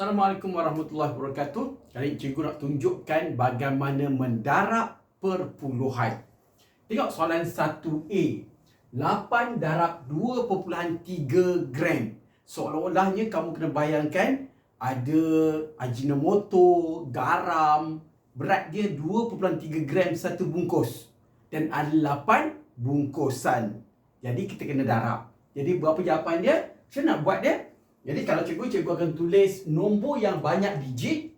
Assalamualaikum warahmatullahi wabarakatuh. Kali ini cikgu nak tunjukkan bagaimana mendarab perpuluhan. Tengok soalan 1A. 8 darab 2.3 gram. Seolah-olahnya kamu kena bayangkan ada ajinomoto, garam, berat dia 2.3 gram satu bungkus dan ada 8 bungkusan. Jadi kita kena darab. Jadi berapa jawapan dia? Saya nak buat dia jadi kalau cikgu, cikgu akan tulis nombor yang banyak digit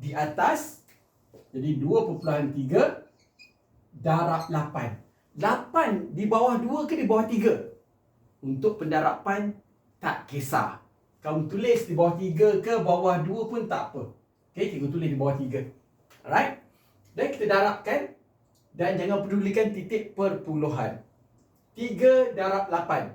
di atas. Jadi 2.3 darab 8. 8 di bawah 2 ke di bawah 3? Untuk pendarapan tak kisah. Kamu tulis di bawah 3 ke bawah 2 pun tak apa. Okey, cikgu tulis di bawah 3. Alright? Dan kita darabkan dan jangan pedulikan titik perpuluhan. 3 darab 8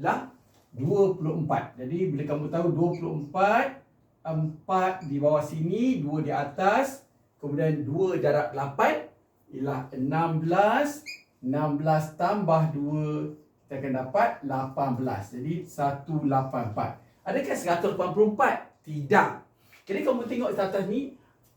lah 24. Jadi bila kamu tahu 24 4 di bawah sini, 2 di atas, kemudian 2 darab 8 ialah 16. 16 tambah 2 kita akan dapat 18. Jadi 184. Adakah 184? Tidak. Jadi kamu tengok di atas ni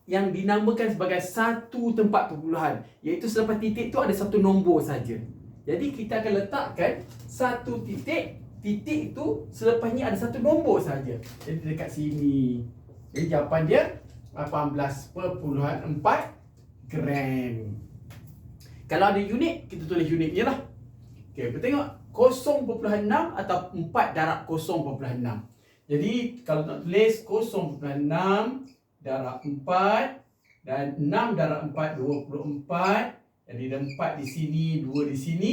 yang dinamakan sebagai satu tempat perpuluhan iaitu selepas titik tu ada satu nombor saja. Jadi kita akan letakkan satu titik titik itu selepas ni ada satu nombor saja. Jadi dekat sini. Jadi jawapan dia 18.4 gram. Kalau ada unit, kita tulis unit je lah. Okey, kita tengok 0.6 atau 4 darab 0.6. Jadi kalau nak tulis 0.6 darab 4 dan 6 darab 4 24. Jadi ada 4 di sini, 2 di sini.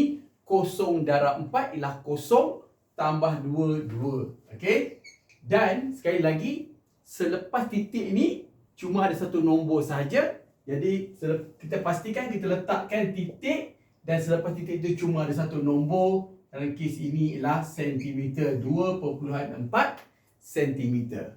0 darab 4 ialah 0 tambah 2, 2. Okey? Dan sekali lagi, selepas titik ni, cuma ada satu nombor saja. Jadi, kita pastikan kita letakkan titik dan selepas titik itu cuma ada satu nombor. Dalam kes ini ialah sentimeter 2.4 sentimeter.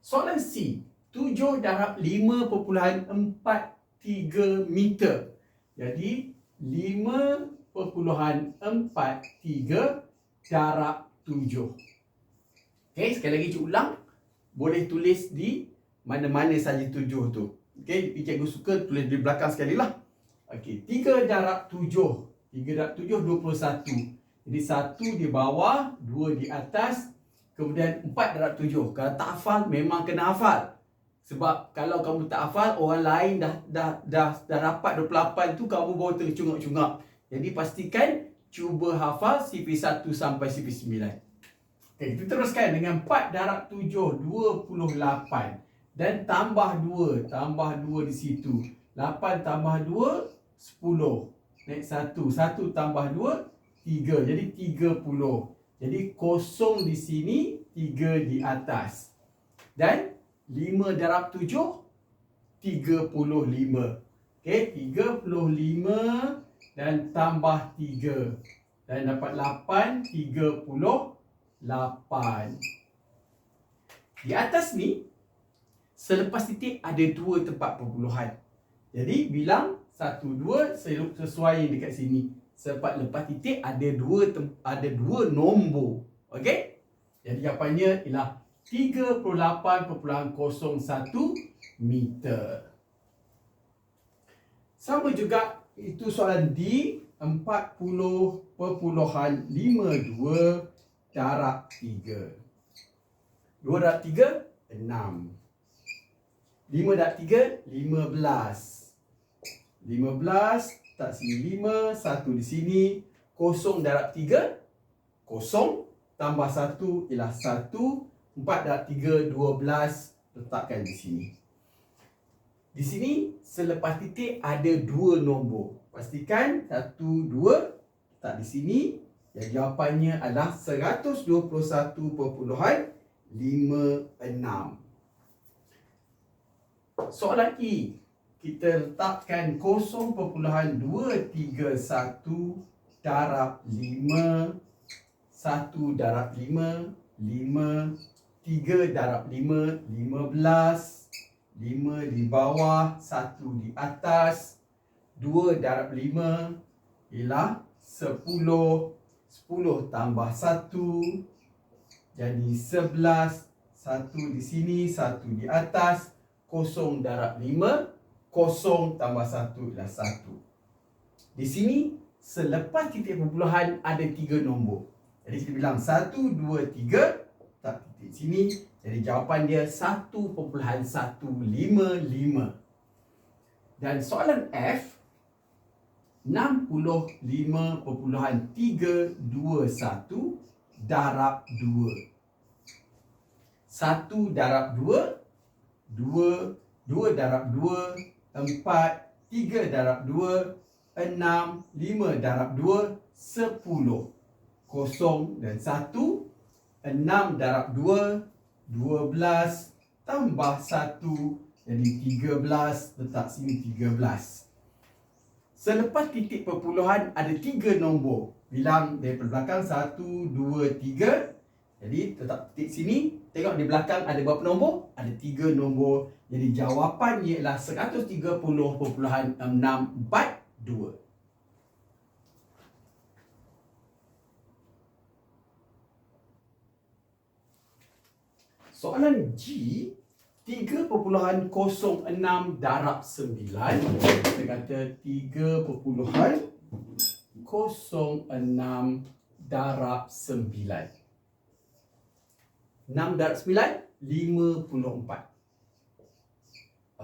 Soalan C. 7 darab 5.43 meter. Jadi, 5.43 darab tujuh. Okey, sekali lagi cikgu ulang. Boleh tulis di mana-mana saja tujuh tu. Okey, cikgu suka tulis di belakang sekali lah. Okey, tiga darab tujuh. Tiga darab tujuh, dua puluh satu. Jadi satu di bawah, dua di atas. Kemudian empat darab tujuh. Kalau tak hafal, memang kena hafal. Sebab kalau kamu tak hafal, orang lain dah dah dah, dah dapat 28 tu, kamu baru tercungak-cungak. Jadi pastikan cuba hafal CP1 sampai CP9. Okey, kita teruskan dengan 4 darab 7, 28. Dan tambah 2, tambah 2 di situ. 8 tambah 2, 10. Naik 1, 1 tambah 2, 3. Jadi 30. Jadi kosong di sini, 3 di atas. Dan 5 darab 7, 35. Okey, 35 dan tambah 3 dan dapat 8 38 di atas ni selepas titik ada dua tempat perpuluhan jadi bilang 1 2 sesuai dekat sini. Sebab lepas titik ada dua ada dua nombor. Okey? Jadi jawapannya ialah 38.01 meter. Sama juga itu soalan D 40.52 darab 3. 2 darab 3 6. 5 darab 3 15. 15 tak sini 5, 1 di sini, kosong darab 3 kosong tambah 1 ialah 1, 4 darab 3 12 letakkan di sini. Di sini selepas titik ada dua nombor. Pastikan satu, dua tak di sini. Yang jawapannya adalah 121.56. Soalan E. Kita letakkan 0.231 darab 5. 1 darab 5. 5. 3 darab 5. 15. 5 di bawah, 1 di atas. 2 darab 5 ialah 10. 10 tambah 1 jadi 11. satu di sini, satu di atas, kosong darab lima, kosong tambah satu adalah satu. Di sini, selepas titik perpuluhan ada tiga nombor. Jadi kita bilang satu, dua, tiga, tak titik sini. Jadi jawapan dia satu perpuluhan satu lima lima. Dan soalan F, 65.321 darab 2. 1 darab 2, 2, 2 darab 2, 4, 3 darab 2, 6, 5 darab 2, 10. Kosong dan 1, 6 darab 2, 12 tambah 1, jadi 13, letak sini 13. Selepas titik perpuluhan ada tiga nombor. Bilang dari belakang satu, dua, tiga. Jadi tetap titik sini. Tengok di belakang ada berapa nombor? Ada tiga nombor. Jadi jawapan ialah 130.642. Soalan G 3.06 darab 9 kita kata 3.06 darab 9 6 darab 9 54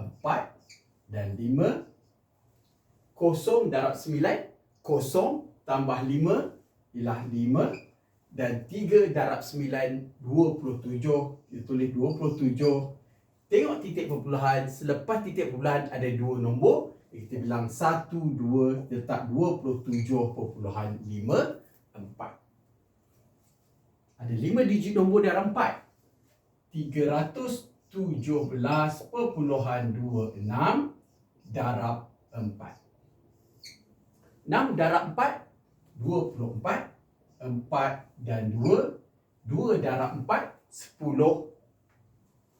4 dan 5 kosong darab 9 kosong tambah 5 ialah 5 dan 3 darab 9 27 kita tulis 27 Tengok titik perpuluhan. Selepas titik perpuluhan ada dua nombor. Kita bilang 1, 2, letak 27.54. Ada 5 digit nombor dalam 4. 317.26 darab 4. 6 darab 4, 24. 4 dan 2. 2 darab 4, 10.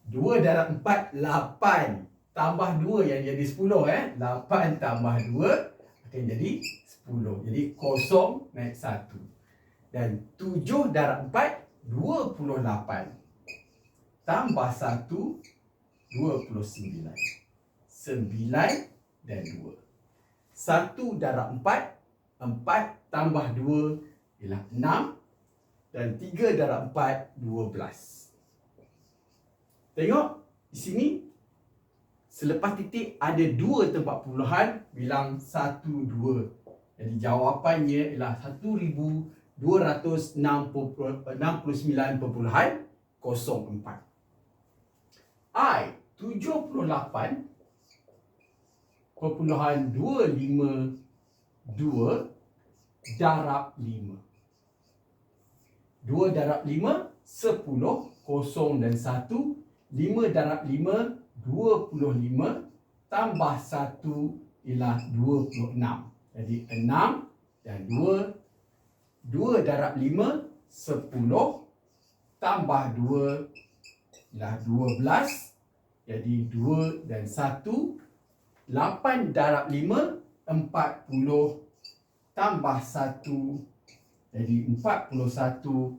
2 darab 4, 8. Tambah 2 yang jadi 10 eh. 8 tambah 2 akan jadi 10. Jadi kosong naik 1. Dan 7 darab 4, 28. Tambah 1, 29. 9 dan 2. 1 darab 4, 4 tambah 2 ialah 6. Dan 3 darab 4, 12. Tengok di sini selepas titik ada dua tempat puluhan bilang satu dua. Jadi jawapannya ialah 1269.04. I 78 perpuluhan 252 darab 5. 2 darab 5 10 kosong dan 1 5 darab 5 25 tambah 1 ialah 26. Jadi 6 dan 2 2 darab 5 10 tambah 2 ialah 12. Jadi 2 dan 1 8 darab 5 40 tambah 1 jadi 41 1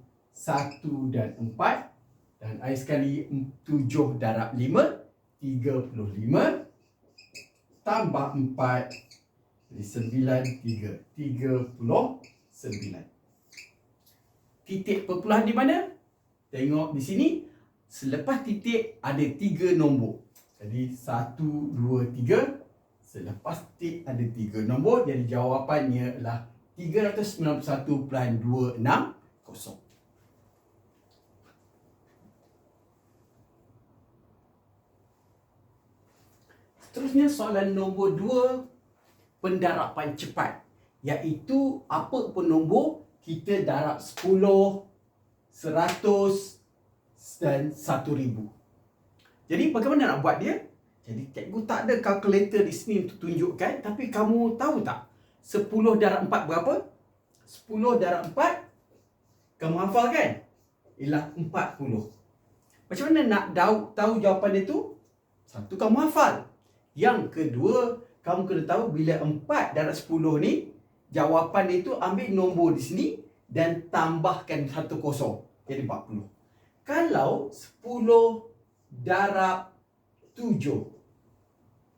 dan 4 dan I sekali 7 darab 5 35 tambah 4 jadi 9 3 39 titik perpuluhan di mana? Tengok di sini. Selepas titik ada 3 nombor. Jadi 1 2 3 selepas titik ada 3 nombor. Jadi jawapannya adalah 391.260 Seterusnya soalan nombor dua pendarapan cepat iaitu apa pun nombor kita darab 10 100 dan 1000. Jadi bagaimana nak buat dia? Jadi cikgu tak ada kalkulator di sini untuk tunjukkan tapi kamu tahu tak 10 darab 4 berapa? 10 darab 4 kamu hafal kan? Ialah 40. Macam mana nak tahu, tahu jawapan itu? Satu kamu hafal. Yang kedua, kamu kena tahu bila 4 darab 10 ni, jawapan itu ambil nombor di sini dan tambahkan satu kosong. Jadi 40. kalau 10 darab 7.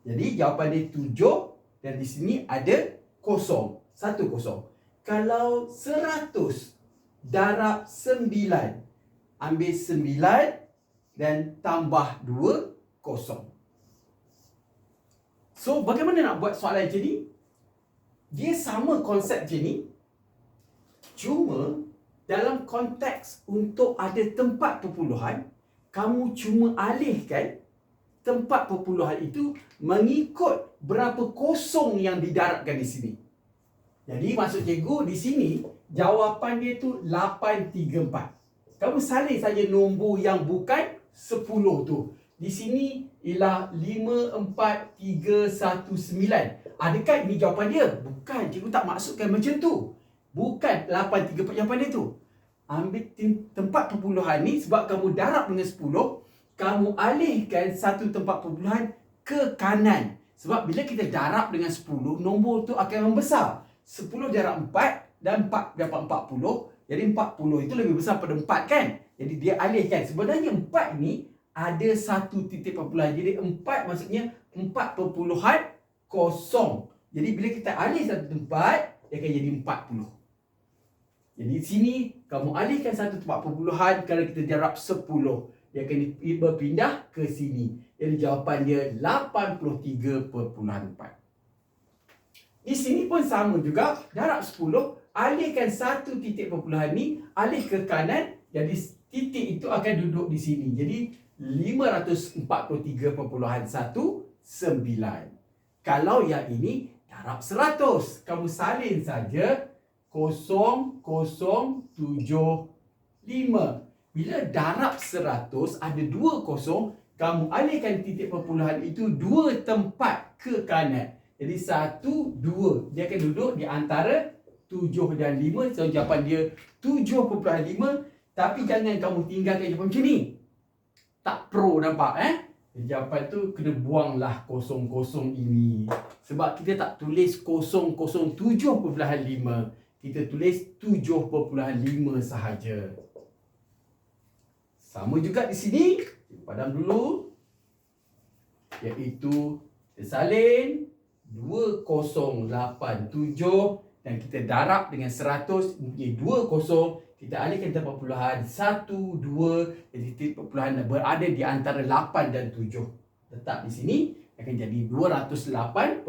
Jadi jawapan dia 7 dan di sini ada kosong. Satu kosong. Kalau 100 darab 9. Ambil 9 dan tambah 2 kosong. So bagaimana nak buat soalan macam ni? Dia sama konsep macam ni. Cuma dalam konteks untuk ada tempat perpuluhan, kamu cuma alihkan tempat perpuluhan itu mengikut berapa kosong yang didarabkan di sini. Jadi maksud cikgu di sini jawapan dia tu 834. Kamu salin saja nombor yang bukan 10 tu. Di sini ialah 54319. Adakah ini jawapan dia? Bukan, cikgu tak maksudkan macam tu. Bukan 834 jawapan dia tu ambil tempat perpuluhan ni sebab kamu darab dengan 10 kamu alihkan satu tempat perpuluhan ke kanan sebab bila kita darab dengan 10 nombor tu akan membesar. 10 darab 4 dan 4 dapat 40 jadi 40 itu lebih besar pada 4 kan? Jadi dia alihkan. Sebenarnya 4 ni ada satu titik perpuluhan. Jadi 4 maksudnya 4 perpuluhan kosong. Jadi bila kita alih satu tempat dia akan jadi 40 jadi di sini kamu alihkan satu tempat perpuluhan kalau kita darab 10. Dia akan berpindah ke sini. Jadi jawapan dia 83.4. Di sini pun sama juga. Darab 10. Alihkan satu titik perpuluhan ni. Alih ke kanan. Jadi titik itu akan duduk di sini. Jadi 543.19. Kalau yang ini darab 100. Kamu salin saja kosong kosong tujuh lima. Bila darab seratus ada dua kosong, kamu alihkan titik perpuluhan itu dua tempat ke kanan. Jadi satu, dua. Dia akan duduk di antara tujuh dan lima. So jawapan dia tujuh perpuluhan lima. Tapi jangan kamu tinggalkan jawapan macam ni. Tak pro nampak eh. Jawapan tu kena buanglah kosong-kosong ini. Sebab kita tak tulis kosong kosong tujuh perpuluhan lima kita tulis 7.5 sahaja. Sama juga di sini. Padam dulu. Iaitu salin 2087 dan kita darab dengan 100 mungkin 20 kita alihkan tempat perpuluhan 1 2 jadi titik perpuluhan berada di antara 8 dan 7 letak di sini akan jadi 208.7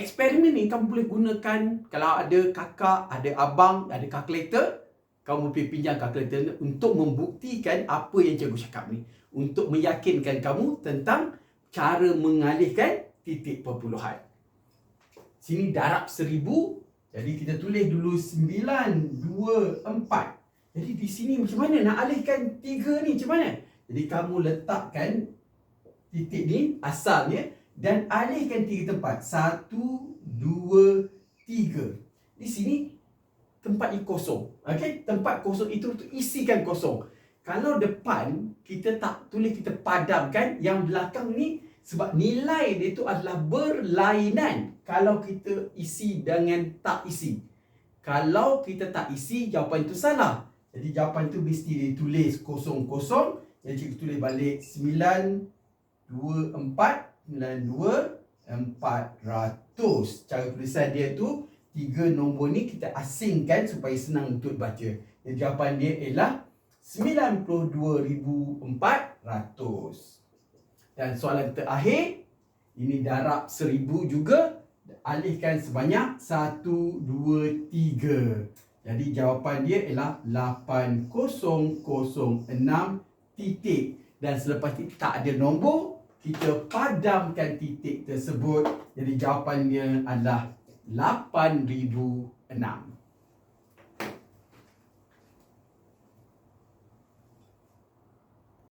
eksperimen ni kamu boleh gunakan kalau ada kakak, ada abang, ada kalkulator, kamu pergi pinjam kalkulator untuk membuktikan apa yang cikgu cakap ni. Untuk meyakinkan kamu tentang cara mengalihkan titik perpuluhan. Sini darab seribu. Jadi kita tulis dulu sembilan, dua, empat. Jadi di sini macam mana nak alihkan tiga ni macam mana? Jadi kamu letakkan titik ni asalnya dan alihkan tiga tempat. Satu, dua, tiga. Di sini tempat ini kosong. Okay? Tempat kosong itu tu isikan kosong. Kalau depan kita tak tulis kita padamkan yang belakang ni sebab nilai dia itu adalah berlainan kalau kita isi dengan tak isi. Kalau kita tak isi jawapan itu salah. Jadi jawapan itu mesti ditulis kosong-kosong. Jadi kita tulis balik sembilan dua empat 92,400. Cara tulisan dia tu, tiga nombor ni kita asingkan supaya senang untuk baca. Jadi jawapan dia ialah 92,400. Dan soalan terakhir, ini darab 1000 juga. Alihkan sebanyak 1, 2, 3. Jadi jawapan dia ialah 8006 titik. Dan selepas itu tak ada nombor, kita padamkan titik tersebut. Jadi jawapannya adalah 8006.